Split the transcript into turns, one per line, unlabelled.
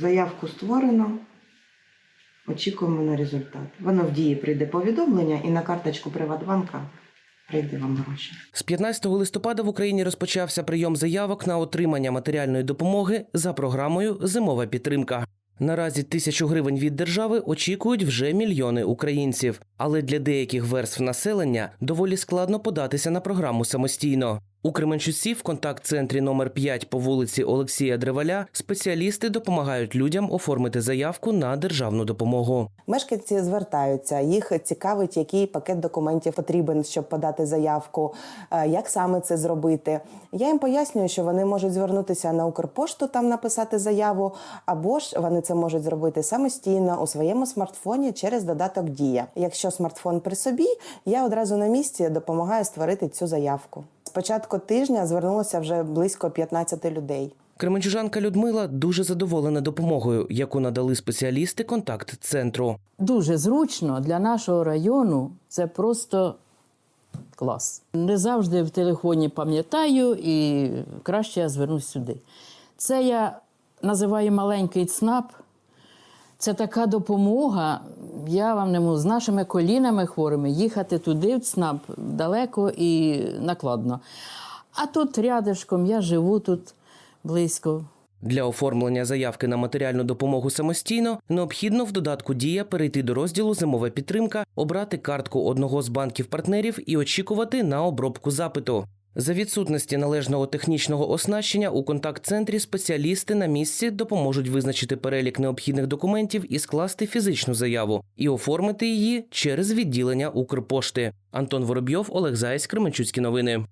Заявку створено. Очікуємо на результат. Воно в дії прийде повідомлення і на карточку Приватбанка прийде вам гроші.
З 15 листопада в Україні розпочався прийом заявок на отримання матеріальної допомоги за програмою Зимова підтримка. Наразі тисячу гривень від держави очікують вже мільйони українців. Але для деяких верств населення доволі складно податися на програму самостійно. У Кременчуці в контакт-центрі номер 5 по вулиці Олексія Древаля спеціалісти допомагають людям оформити заявку на державну допомогу.
Мешканці звертаються, їх цікавить, який пакет документів потрібен, щоб подати заявку, е, як саме це зробити. Я їм пояснюю, що вони можуть звернутися на Укрпошту, там написати заяву, або ж вони це можуть зробити самостійно у своєму смартфоні через додаток Дія. Якщо смартфон при собі, я одразу на місці допомагаю створити цю заявку. З початку тижня звернулося вже близько 15 людей.
Кременчужанка Людмила дуже задоволена допомогою, яку надали спеціалісти контакт-центру.
Дуже зручно для нашого району. Це просто клас. Не завжди в телефоні пам'ятаю і краще я звернусь сюди. Це я називаю маленький ЦНАП. Це така допомога. Я вам не можу з нашими колінами хворими їхати туди, в ЦНАП, далеко і накладно. А тут рядышком, я живу тут близько.
Для оформлення заявки на матеріальну допомогу самостійно необхідно в додатку Дія перейти до розділу Зимова підтримка, обрати картку одного з банків-партнерів і очікувати на обробку запиту. За відсутності належного технічного оснащення у контакт-центрі спеціалісти на місці допоможуть визначити перелік необхідних документів і скласти фізичну заяву і оформити її через відділення Укрпошти. Антон Воробйов, Олег Заєць, Кременчуцькі новини.